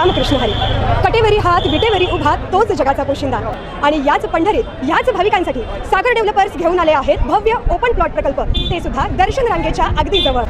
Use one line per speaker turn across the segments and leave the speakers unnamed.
रामकृष्ण हरी. कटेवरी हात विटेवरी उभा तोच जगाचा पोशिंदा. आणि याच पंढरीत याच भाविकांसाठी सागर डेव्हलपर्स घेऊन आले आहेत भव्य ओपन प्लॉट प्रकल्प. ते सुद्धा दर्शन रांगेच्या अगदी जवळ.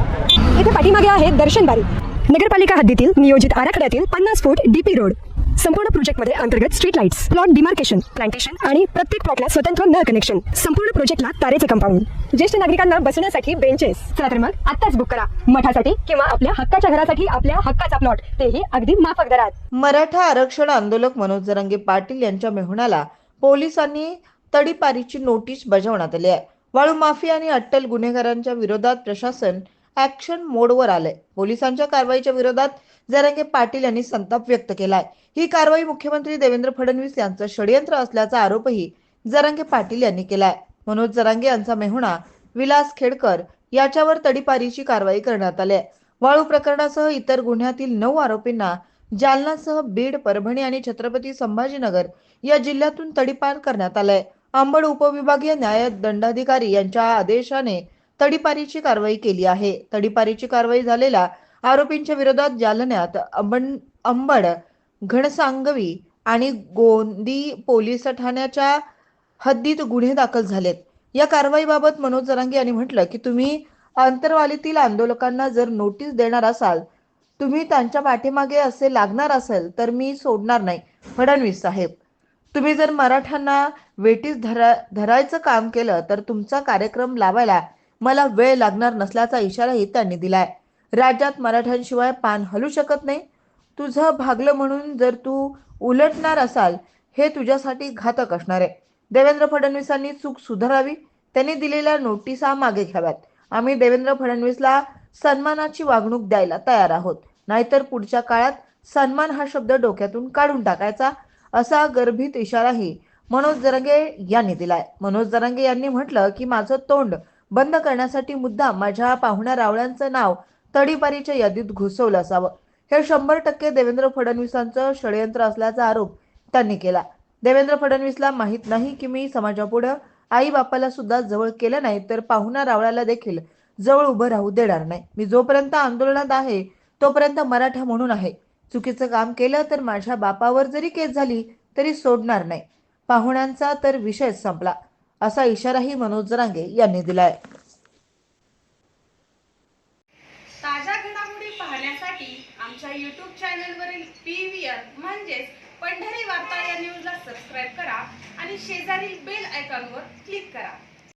इथे पाठीमागे आहे दर्शन बारी. नगरपालिका हद्दीतील नियोजित आराखड्यातील पन्नास फूट डीपी रोड. संपूर्ण प्रोजेक्टमध्ये अंतर्गत street lights plot demarcation plantation आणि प्रत्येक प्लॉटला स्वतंत्र नळ कनेक्शन संपूर्ण प्रोजेक्टला तारेचे कंपाऊंड ज्येष्ठ नागरिकांना बसण्यासाठी बेंचेस चला तर मग आताच बुक करा. मठासाठी किंवा आपल्या हक्काच्या घरासाठी आपल्या हक्काचा प्लॉट तेही अगदी माफक दरात.
मराठा आरक्षण आंदोलक मनोज जरांगे पाटील यांच्या मेहुणाला पोलिसांनी तडीपारीची नोटीस बजावण्यात आली आहे. वाळू माफिया आणि अट्टल गुन्हेगारांच्या विरोधात प्रशासन ऍक्शन मोडवर आलंय. पोलिसांच्या कारवाईच्या विरोधात जरांगे पाटील यांनी संताप व्यक्त केलाय. ही कारवाई मुख्यमंत्री देवेंद्र फडणवीस यांचं षडयंत्र असल्याचा आरोपही जरांगे पाटील यांनी केलाय. मनोज जरांगे यांचा मेहुणा विलास खेडकर याच्यावर तडीपारीची कारवाई करण्यात आली आहे वाळू प्रकरणासह इतर गुन्ह्यातील नऊ आरोपींना जालनासह बीड परभणी आणि छत्रपती संभाजीनगर या जिल्ह्यातून तडीपार करण्यात आलंय. अंबड उपविभागीय न्याय दंडाधिकारी यांच्या आदेशाने तडीपारीची कारवाई केली आहे. तडीपारीची कारवाई झालेल्या आरोपींच्या विरोधात जालन्यात अंबण अंबड घनसांगवी आणि गोंदी पोलीस ठाण्याच्या हद्दीत गुन्हे दाखल झालेत. या कारवाईबाबत मनोज जरांगे यांनी म्हटलं की तुम्ही अंतरवालीतील आंदोलकांना जर नोटीस देणार असाल तुम्ही त्यांच्या पाठीमागे असे लागणार असेल तर मी सोडणार नाही. फडणवीस साहेब तुम्ही जर मराठ्यांना वेटीस धरा धरायचं काम केलं तर तुमचा कार्यक्रम लावायला मला वेळ लागणार नसल्याचा इशाराही त्यांनी दिलाय. राज्यात मराठ्यांशिवाय पान हलू शकत नाही. तुझं भागलं म्हणून जर तू उलटणार असाल हे तुझ्यासाठी घातक असणार आहे. देवेंद्र फडणवीसांनी चूक सुधारावी त्यांनी दिलेल्या नोटिसा मागे घ्याव्यात. आम्ही देवेंद्र फडणवीसला सन्मानाची वागणूक द्यायला तयार आहोत. नाहीतर पुढच्या काळात सन्मान हा शब्द डोक्यातून काढून टाकायचा असा गर्भित इशाराही मनोज जरंगे यांनी दिलाय. मनोज जरंगे यांनी म्हटलं की माझं तोंड बंद करण्यासाठी मुद्दाम माझ्या पाहुण्या रावळ्यांचं नाव तडीपारीच्या यादीत घुसवलं असावं. हे शंभर टक्के देवेंद्र फडणवीसांचं षडयंत्र असल्याचा आरोप त्यांनी केला. देवेंद्र फडणवीसला माहीत नाही की मी समाजापुढं आई बापाला सुद्धा जवळ केलं नाही तर पाहुणा रावळाला देखील जवळ उभं राहू देणार नाही. मी जोपर्यंत आंदोलनात आहे तोपर्यंत मराठा म्हणून आहे. चुकीचं काम केलं तर माझ्या बापावर जरी केस झाली तरी सोडणार नाही. पाहुण्यांचा तर विषय संपला. असा इशाराही मनोज जरांगे यांनी दिलाय.
ताज्या घडामोडी पाहण्यासाठी आमच्या यूट्यूब चॅनलवरील पी व्ही आर म्हणजेच पंढरी वार्ता या न्यूजला सबस्क्राईब करा आणि शेजारील बेल आयकॉनवर क्लिक करा.